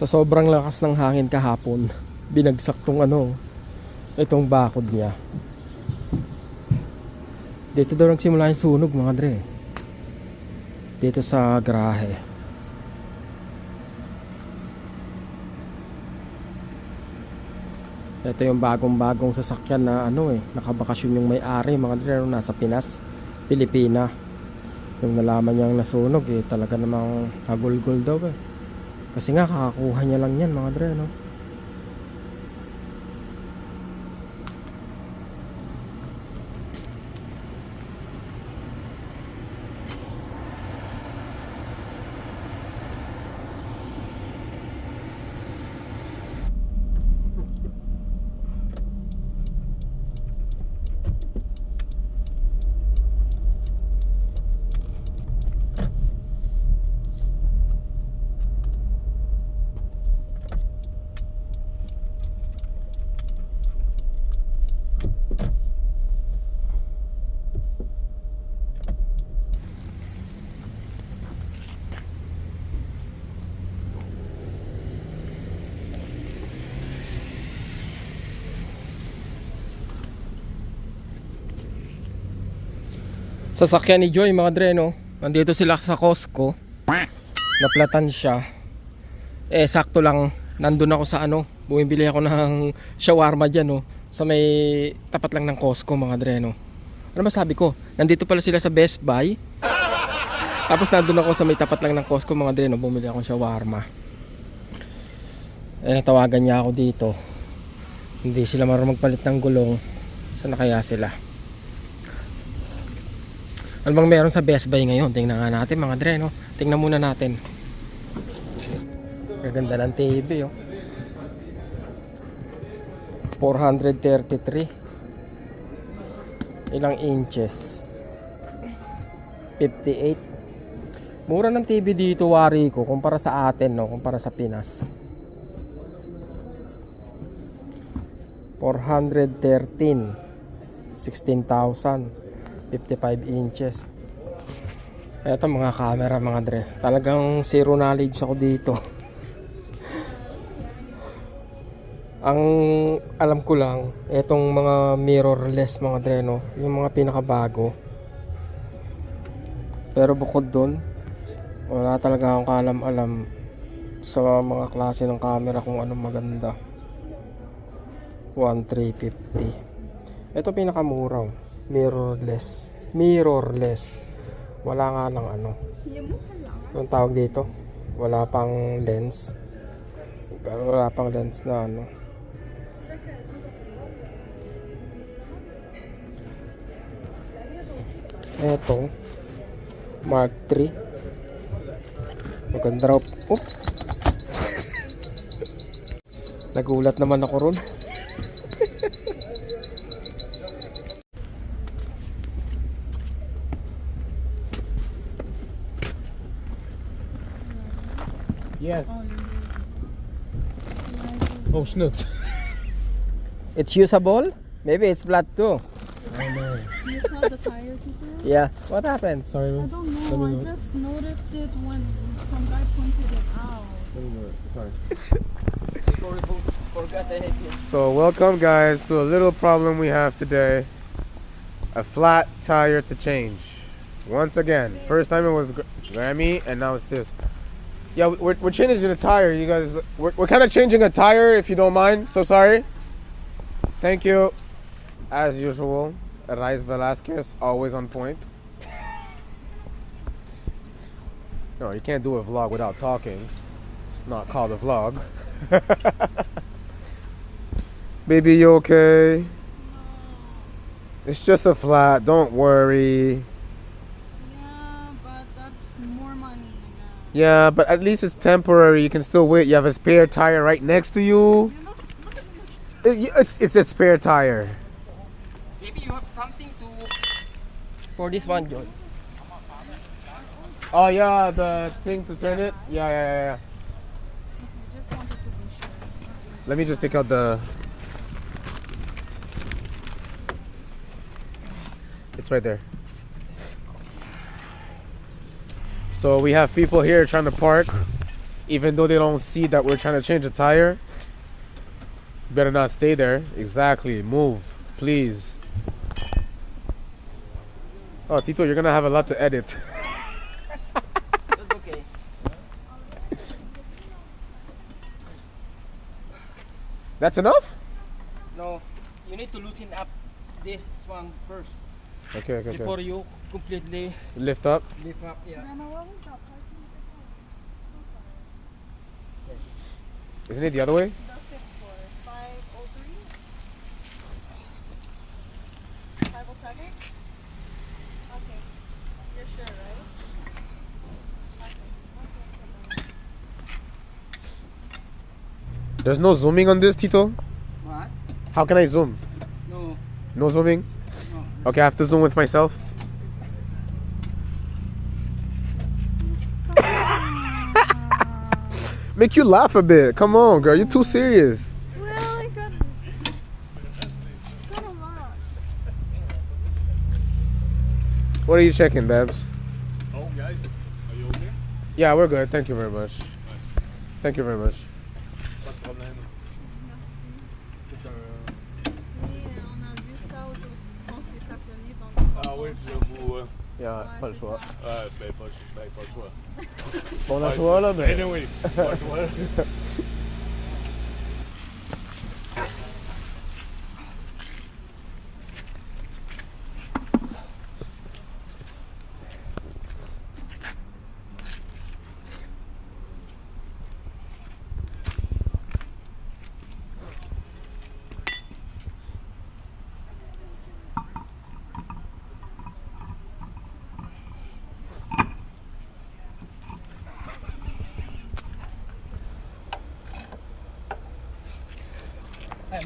Sa sobrang lakas ng hangin kahapon, binagsak tong ano, itong bakod niya. Dito daw nagsimula yung sunog mga dre. Dito sa garahe. Ito yung bagong-bagong sasakyan na ano eh, nakabakasyon yung may-ari mga dre, nasa Pinas, Pilipina. Yung nalaman niyang nasunog eh, talaga namang hagulgol daw eh. Kasi nga kakakuha niya lang yan mga dre, no? Sasakyan ni Joy mga dre, no? Nandito sila sa Costco. Naplatan siya. Eh, sakto lang. Nandun ako sa ano. Bumibili ako ng shawarma dyan, no? Sa may tapat lang ng Costco mga dre, no? Ano masabi ko? Nandito pala sila sa Best Buy. Tapos nandun ako sa may tapat lang ng Costco mga dre, no? Bumili akong shawarma. Eh, natawagan niya ako dito. Hindi sila marunong magpalit ng gulong. Saan na kaya sila? Ano bang meron sa Best Buy ngayon? Tingnan nga natin mga dre, no? Tingnan muna natin. Gaganda ng TV, oh. 433. Ilang inches? 58. Mura ng TV dito, wari ko, kumpara sa atin, no? Kumpara sa Pinas. 413. 16,000. 55 inches. Eto mga camera mga dre. Talagang zero knowledge ako dito. Ang alam ko lang, etong mga mirrorless mga dre no, yung mga pinakabago. Pero bukod doon, wala talaga akong kaalam-alam sa mga klase ng camera kung anong maganda. 1350. Ito pinakamura. Mirrorless. Mirrorless. Wala nga lang ano. Anong tawag dito? Wala pang lens. Wala pang lens na ano. Eto. Mark 3 maganda raw oh. nagulat naman ako ron Yes. Oh, oh schnutz. it's usable maybe it's flat too oh, I know. You saw the fire people? yeah what happened Sorry, I man. don't Let me know. I know. just noticed it when some guy pointed it out. Let me know. Sorry. So, welcome, guys, to a little problem we have today. A flat tire to change. Once again, first time it was Gr- Grammy, and now it's this. Yeah, we're, we're changing a tire, you guys. We're, we're kind of changing a tire, if you don't mind. So sorry. Thank you. As usual, Raiz Velasquez, always on point. No, you can't do a vlog without talking. It's not called a vlog. Baby, you okay? It's just a flat. Don't worry. Yeah, but that's more money. Yeah, but at least it's temporary. You can still wait. You have a spare tire right next to you. Yeah, look, look at this. It- It's, it's a spare tire. maybe you have something to for this one John Oh yeah, the thing to turn it. Yeah, yeah, yeah. yeah. Just wanted to be sure. Let me just take out the. It's right there. So we have people here trying to park even though they don't see that we're trying to change a tire, better not stay there. Exactly. Move, please. Oh, Tito, you're gonna have a lot to edit. That's okay. That's enough? No, you need to loosen up this one first Okay, okay, before okay. you completely Lift up. lift up. Yeah. Grandma, what was that parking? Isn't it the other way? The fifth floor. 503? 507? Okay. You're sure, right? Okay. Okay. There's no zooming on this, Tito. What? How can I zoom? No. No zooming? No. Okay, I have to zoom with myself. Make you laugh a bit. Come on, girl. You're too serious. Well, I got. got. What are you checking, Babs? Oh, guys, are you okay? Yeah, we're good. Thank you very much. Thank you very much. Ah oui, je vous. euh, Yeah, Ouais, pas le choix. euh, ben, pas, ben, pas le choix. On a Ouais, le choix là, mais. Anyway, pas le choix.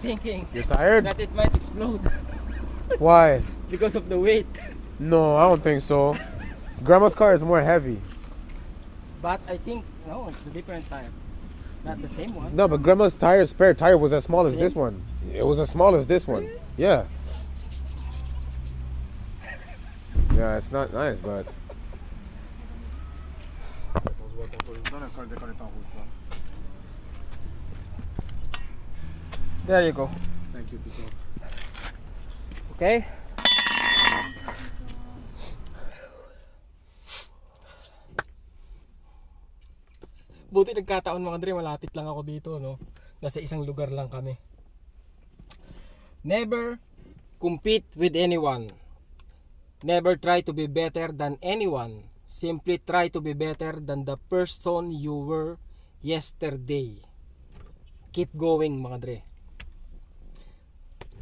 thinking You're tired? that it might explode Why? because of the weight. No, I don't think so. Grandma's car is more heavy. But I think no, it's a different tire. Not the same one. No, but Grandma's tire spare tire was as small as Same? this one. It was as small as this one. Yeah. Yeah, it's not nice, but There you go. Thank you, Tito. Okay? Buti nagkataon mga Dre, malapit lang ako dito, no? Nasa isang lugar lang kami. Never compete with anyone. Never try to be better than anyone. Simply try to be better than the person you were yesterday. Keep going mga Dre.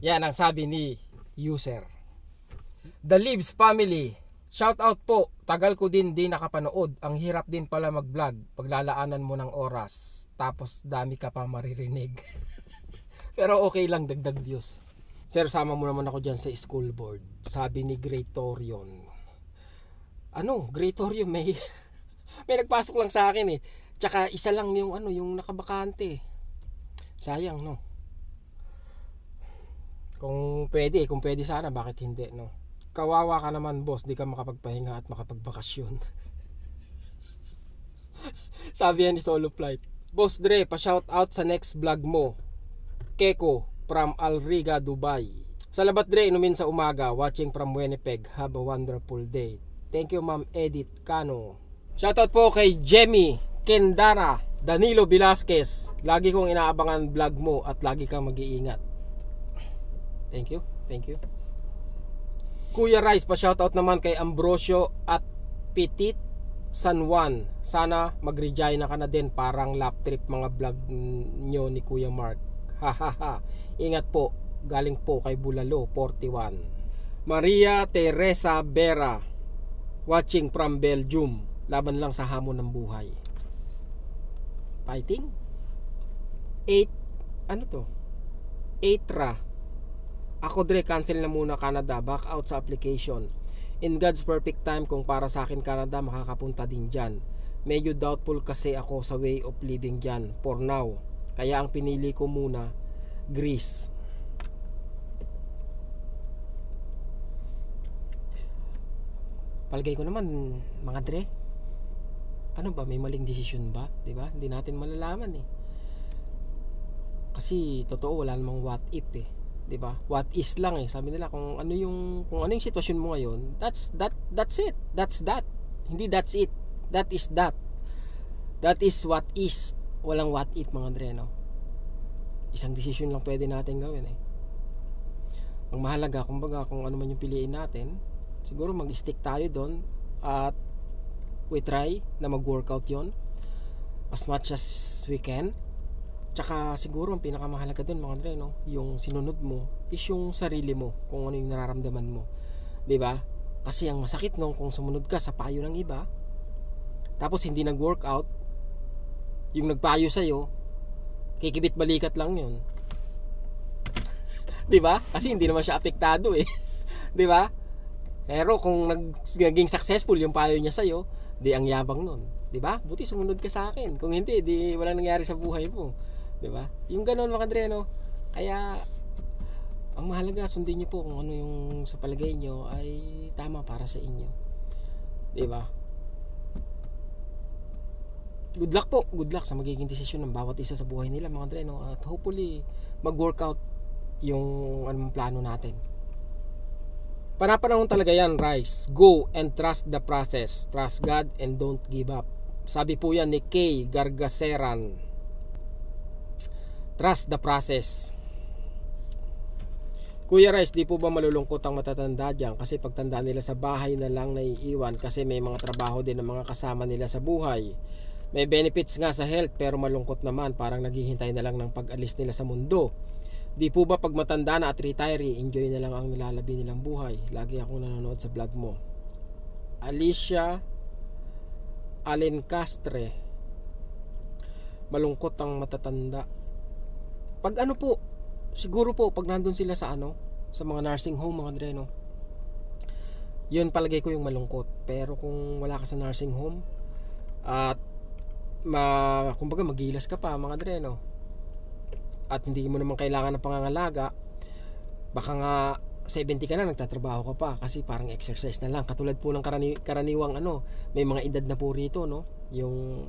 Yan ang sabi ni user. The Libs family. Shout out po. Tagal ko din di nakapanood. Ang hirap din pala mag-vlog. Paglalaanan mo ng oras. Tapos dami ka pa maririnig. Pero okay lang dagdag views. Sir, sama mo naman ako dyan sa school board. Sabi ni Greatorion. Ano? Greatorion may... may nagpasok lang sa akin eh. Tsaka isa lang yung ano, yung nakabakante. Sayang, no? Kung pwede, kung pwede sana, bakit hindi, no? Kawawa ka naman, boss, di ka makapagpahinga at makapagbakasyon. Sabi yan ni Solo Flight. Boss Dre, pa-shout out sa next vlog mo. Keko from Alriga, Dubai. Salamat Dre, inumin sa umaga. Watching from Winnipeg. Have a wonderful day. Thank you Ma'am Edith Cano. Shoutout po kay Jemmy Kendara Danilo Velasquez. Lagi kong inaabangan vlog mo at lagi kang mag-iingat. Thank you. Thank you. Kuya Rice, pa-shoutout naman kay Ambrosio at Petit San Juan. Sana mag-rejoin na ka na din parang lap trip mga vlog nyo ni Kuya Mark. Hahaha. Ingat po. Galing po kay Bulalo 41. Maria Teresa Vera watching from Belgium. Laban lang sa hamon ng buhay. Fighting? 8 ano to? 8 ra ako Dre, cancel na muna Canada. Back out sa application. In God's perfect time, kung para sa akin Canada, makakapunta din dyan. Medyo doubtful kasi ako sa way of living dyan for now. Kaya ang pinili ko muna, Greece. Palagay ko naman, mga Dre, ano ba, may maling desisyon ba? 'Di ba? Hindi natin malalaman eh. Kasi totoo wala namang what if eh. 'Di ba? What is lang eh. Sabi nila kung ano yung kung ano yung sitwasyon mo ngayon, that's that that's it. That's that. Hindi that's it. That is that. That is what is. Walang what if mga Andre, no? Isang desisyon lang pwede natin gawin eh. Ang mahalaga, kumbaga, kung ano man yung piliin natin, siguro mag-stick tayo doon at we try na mag-workout yon as much as we can. Tsaka siguro ang pinakamahalaga doon mga Andre, no? yung sinunod mo is yung sarili mo, kung ano yung nararamdaman mo. ba? Kasi ang masakit nung kung sumunod ka sa payo ng iba, tapos hindi nag-workout, yung nagpayo sa'yo, kikibit balikat lang yun. 'Di ba? Kasi hindi naman siya apektado eh. 'Di ba? Pero kung nag- naging successful yung payo niya sa'yo, di ang yabang nun. 'Di ba? Buti sumunod ka sa akin. Kung hindi, di wala nangyari sa buhay mo. 'Di ba? Yung ganun mga Andre? Kaya ang mahalaga sundin niyo po kung ano yung sa palagay niyo ay tama para sa inyo. 'Di ba? Good luck po. Good luck sa magiging desisyon ng bawat isa sa buhay nila mga Andre? At hopefully mag-workout yung anong plano natin. Panapanahon talaga yan, Rice. Go and trust the process. Trust God and don't give up. Sabi po yan ni Kay Gargaseran. Trust the process. Kuya Rice, di po ba malulungkot ang matatanda dyan? Kasi pagtanda nila sa bahay na lang naiiwan kasi may mga trabaho din ng mga kasama nila sa buhay. May benefits nga sa health pero malungkot naman parang naghihintay na lang ng pag-alis nila sa mundo. Di po ba pag matanda na at retiree, enjoy na lang ang nilalabi nilang buhay? Lagi akong nanonood sa vlog mo. Alicia Alencastre. Malungkot ang matatanda. Pag ano po, siguro po pag nandun sila sa ano, sa mga nursing home mga Dre, no? Yun palagay ko yung malungkot. Pero kung wala ka sa nursing home at ma kumbaga magilas ka pa mga Dre, no? at hindi mo naman kailangan ng pangangalaga baka nga 70 ka na nagtatrabaho ka pa kasi parang exercise na lang katulad po ng karani, karaniwang ano may mga edad na po rito no yung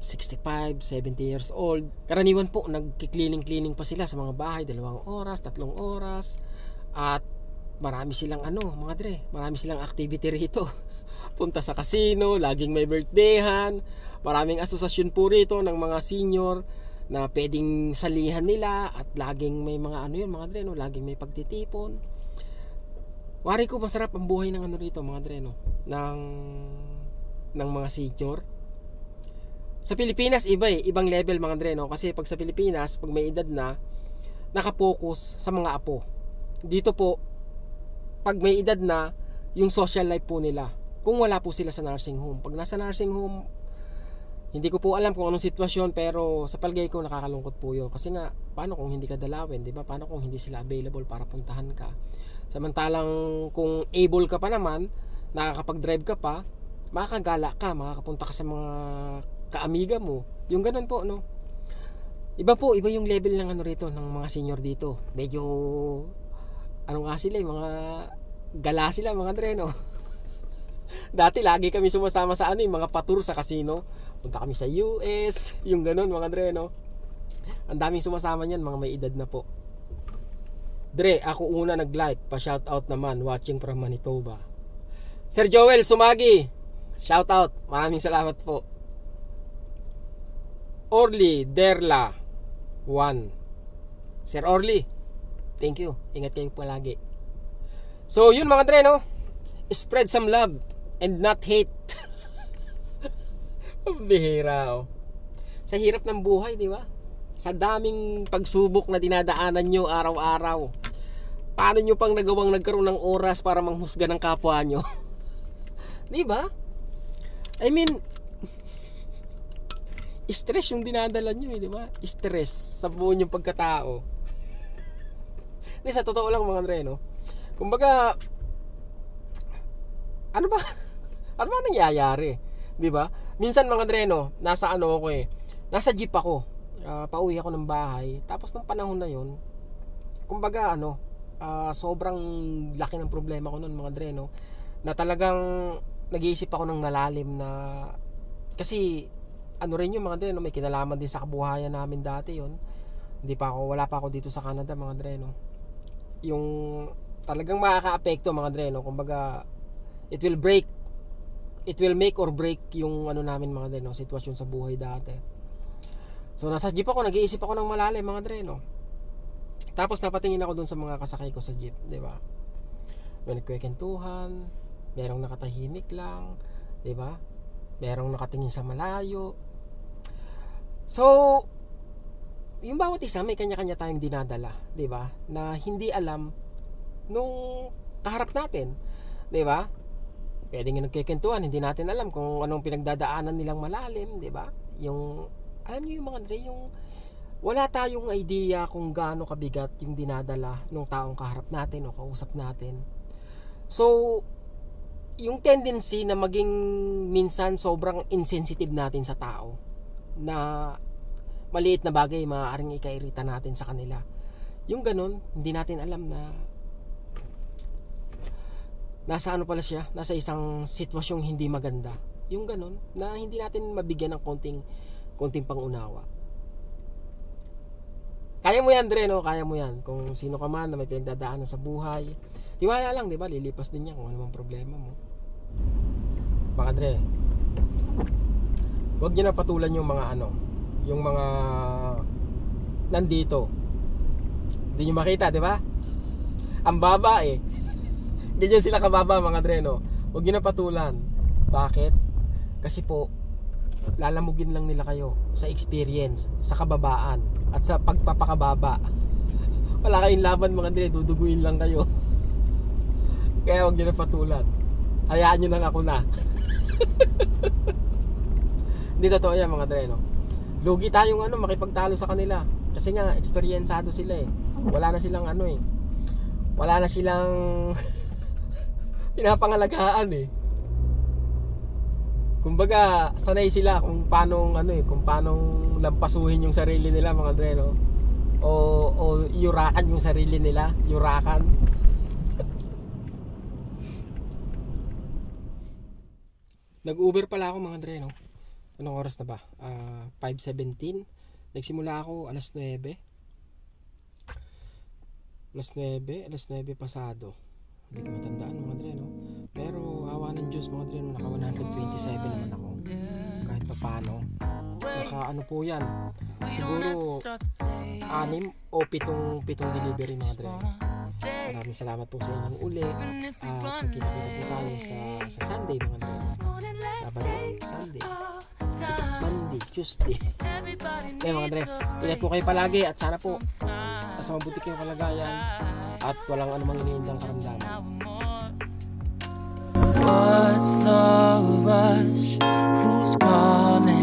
65, 70 years old. Karaniwan po nagki-cleaning cleaning pa sila sa mga bahay dalawang oras, tatlong oras. At marami silang ano mga dre marami silang activity rito. Punta sa casino laging may birthdayhan. Maraming asosasyon po rito ng mga senior na pwedeng salihan nila at laging may mga ano yun mga dre no? laging may pagtitipon. Wari ko masarap ang buhay ng ano rito mga dre no? ng ng mga senior sa Pilipinas iba eh ibang level mga dre no? kasi pag sa Pilipinas pag may edad na nakapokus sa mga apo dito po pag may edad na yung social life po nila kung wala po sila sa nursing home pag nasa nursing home hindi ko po alam kung anong sitwasyon pero sa palagay ko nakakalungkot po yun. Kasi nga, paano kung hindi ka dalawin, di ba? Paano kung hindi sila available para puntahan ka? Samantalang kung able ka pa naman, nakakapag-drive ka pa, makakagala ka, makakapunta ka sa mga kaamiga mo. Yung ganun po, no? Iba po, iba yung level ng ano rito, ng mga senior dito. Medyo, ano nga sila, eh, mga gala sila, mga Andre, no? Dati lagi kami sumasama sa ano, yung mga patur sa casino. Punta kami sa US, yung ganun mga Dre, no? Ang daming sumasama niyan, mga may edad na po. Dre, ako una nag-like, pa-shoutout naman, watching from Manitoba. Sir Joel Sumagi, shoutout, maraming salamat po. Orly Derla 1 Sir Orly, thank you. Ingat kayo palagi. So, yun mga Dre, no? Spread some love and not hate. Ang bihira oh. Sa hirap ng buhay, di ba? Sa daming pagsubok na dinadaanan nyo araw-araw. Paano nyo pang nagawang nagkaroon ng oras para manghusga ng kapwa nyo? di ba? I mean, stress yung dinadala nyo eh, di ba? Stress sa buong yung pagkatao. Di, sa totoo lang mga Andre? Kumbaga, ano ba? ano ba nangyayari? 'Di ba? Minsan mga dreno, nasa ano ako eh. Nasa jeep ako. Ah, pauwi ako ng bahay. Tapos nung panahon na 'yon, kumbaga ano, ah, sobrang laki ng problema ko noon mga dreno na talagang nag-iisip ako ng malalim na kasi ano rin yung mga dre, no? may kinalaman din sa kabuhayan namin dati yon hindi pa ako, wala pa ako dito sa Canada mga dre, no? yung talagang makaka-apekto mga dre, no? kumbaga it will break it will make or break yung ano namin mga dre, no? sitwasyon sa buhay dati so nasa jeep ako, nag-iisip ako ng malalim mga dre, no? tapos napatingin ako dun sa mga kasakay ko sa jeep di ba may nagkwekentuhan merong nakatahimik lang di ba merong nakatingin sa malayo so yung bawat isa may kanya-kanya tayong dinadala di ba? Na hindi alam nung kaharap natin di ba? Pwedeng nagkikentuhan hindi natin alam kung anong pinagdadaanan nilang malalim di ba? Yung alam niyo yung mga Dre, yung wala tayong idea kung gaano kabigat yung dinadala ng taong kaharap natin o kausap natin. So yung tendency na maging minsan sobrang insensitive natin sa tao na maliit na bagay maaaring ikairita natin sa kanila. Yung ganun hindi natin alam na nasa ano pala siya nasa isang sitwasyong hindi maganda. Yung ganun na hindi natin mabigyan ng konting konting pangunawa. Kaya mo yan Dre no? Kaya mo yan. Kung sino ka man na may pinagdadaanan sa buhay. Tiwala lang di ba? Lilipas din yan kung ano problema mo. Mga Dre huwag niyo na patulan yung mga ano yung mga nandito. Hindi nyo makita di ba? Ang baba eh. Ganyan sila kababa mga Dre no huwag nyo na patulan. Bakit? Kasi po lalamugin lang nila kayo sa experience sa kababaan at sa pagpapakababa. Wala kayong laban mga Dre duduguin lang kayo. Kaya huwag nyo na patulan. Hayaan nyo lang ako na hindi totoo yan mga Dre no? Lugi tayong ano makipagtalo sa kanila. Kasi nga eksperyensado sila eh. Wala na silang ano eh. Wala na silang pinapangalagaan eh. Kumbaga sanay sila kung paano ano eh kung paano lampasuhin yung sarili nila mga Dre no? O, o yurakan yung sarili nila yurakan. Nag-uber pala ako mga Dre no anong oras na ba? Ah, 5.17 nagsimula ako alas 9 alas 9 alas 9 pasado. Hindi ko matandaan mga Dre no? Pero awa ng Diyos mga Dre no? Naka 127 naman ako. Kahit pa paano naka ano po yan? Siguro anim o pitong pitong delivery mga Dre maraming salamat po sa inyo uli. At ah, uh, kita po tayo sa, sa Sunday mga nila Sabado, Sunday Monday, Tuesday. Kaya mga Andre ingat po kayo palagi at sana po nasa mabuti kayong kalagayan at walang anumang iniindang karamdaman. What's the rush? Who's calling?